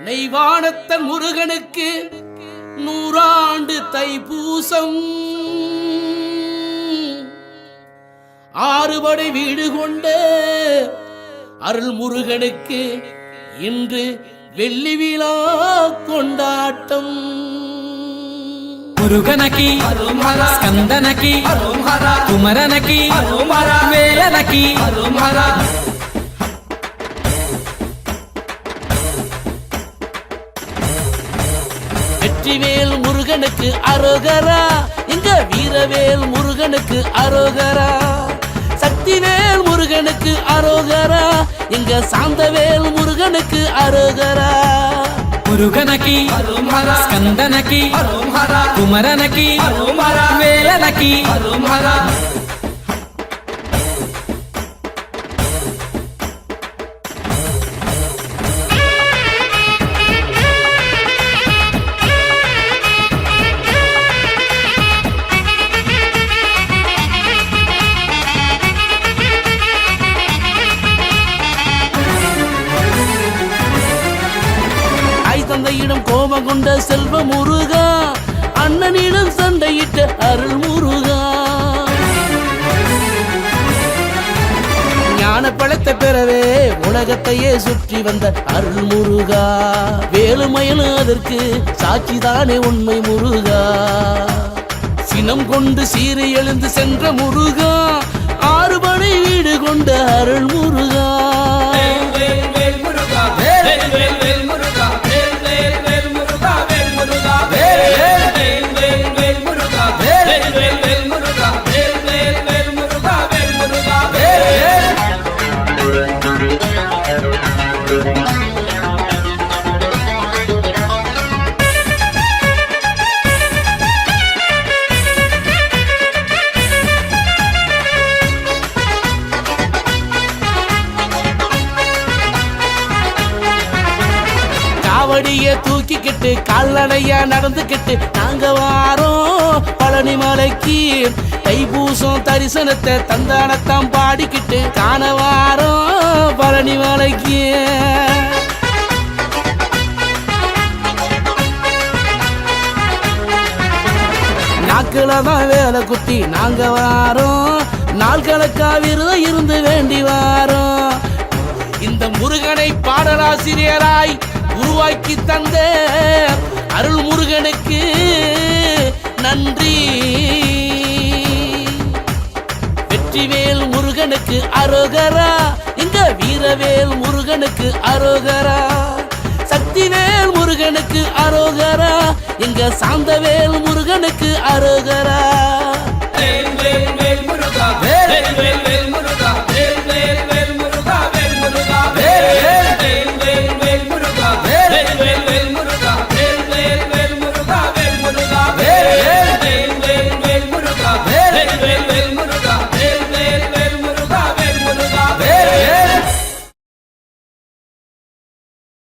நெய்வானத்தன் முருகனுக்கு நூறாண்டு தைப்பூசம். ஆறுபடை வீடு கொண்ட அருள் முருகனுக்கு இன்று வெள்ளி விழா கொண்டாட்டம். முருகனகி ஸ்கந்தனகி குமரனகி வேலனகி வெற்றிவேல் முருகனுக்கு அரோகரா. எங்க வீரவேல் முருகனுக்கு அரோகரா. சக்திவேல் முருகனுக்கு அரோகரா. எங்க சாந்தவேல் முருகனுக்கு அரோகரா. முருகனக்கு ஸ்கந்தனக்கு குமரனக்கு வேலனக்கு. தந்தையிடம் கோபம் கொண்ட செல்வ முருகா அண்ணனிடம் சண்டையிட்ட அருள் முருகா. ஞான பழத்தை பெறவே உலகத்தையே சுற்றி வந்த அருள் முருகா. வேலுமயனு அதற்கு சாட்சிதானே உண்மை முருகா. சினம் கொண்டு சீறி எழுந்து சென்ற முருகா ஆறுபடை வீடு கொண்ட அருள் முருகா. காவடிய தூக்கிக்கிட்டு கால்நடையா நடந்துக்கிட்டு நாங்க வாரோம் பழனி மலைக்கு தைப்பூசம் தரிசனத்தை தந்தானத்தான் பாடிக்கிட்டு காண வாரோம் பழனி மலைக்கு நாக்குல தான் வேலை குத்தி நாங்க வாரோம். நாள் கணக்கா இருந்து வேண்டி வாரோம். இந்த முருகனை பாடலாசிரியராய் உருவாக்கி தந்த அருள் முருகனுக்கு நன்றி. வெற்றிவேல் முருகனுக்கு அரோகரா இங்க வீரவேல் முருகனுக்கு அரோகரா. சக்திவேல் முருகனுக்கு அரோகரா இங்க சாந்தவேல் முருகனுக்கு அரோகரா. வேல் வேல் வேல் முருகா வேல் வேல் வேல் முருகா.